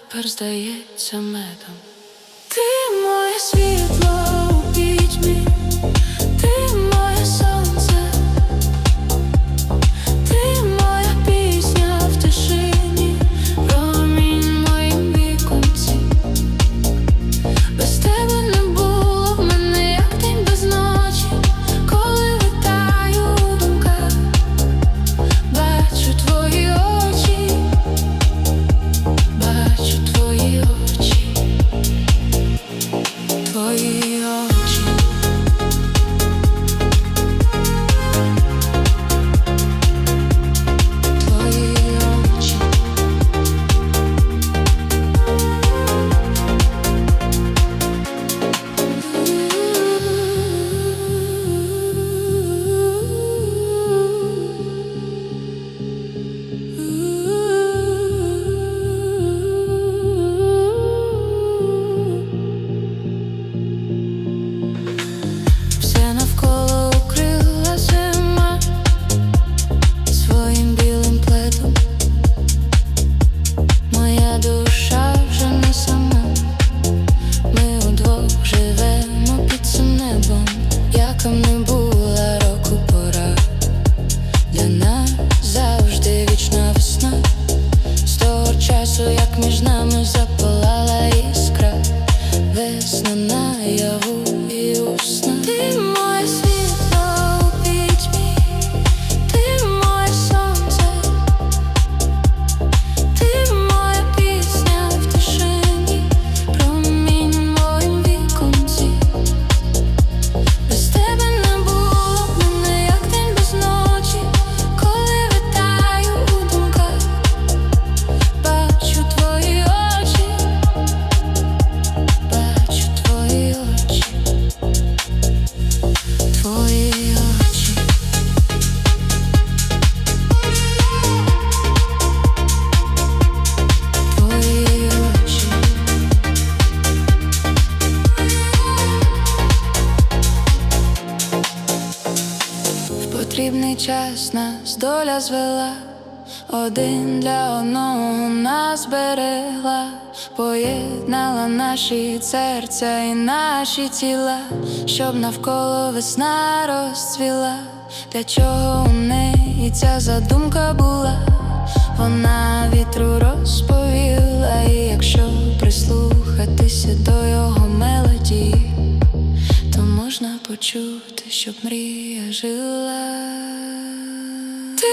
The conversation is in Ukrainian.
тепер здається медом. Ти моє світло у пітьмі потрібний час нас доля звела, один для одного нас берегла, поєднала наші серця і наші тіла, щоб навколо весна розцвіла, для чого у неї ця задумка була, вона вітру розповіла, і якщо прислухатися до його мелодії можна почути, щоб мрія жила. Ти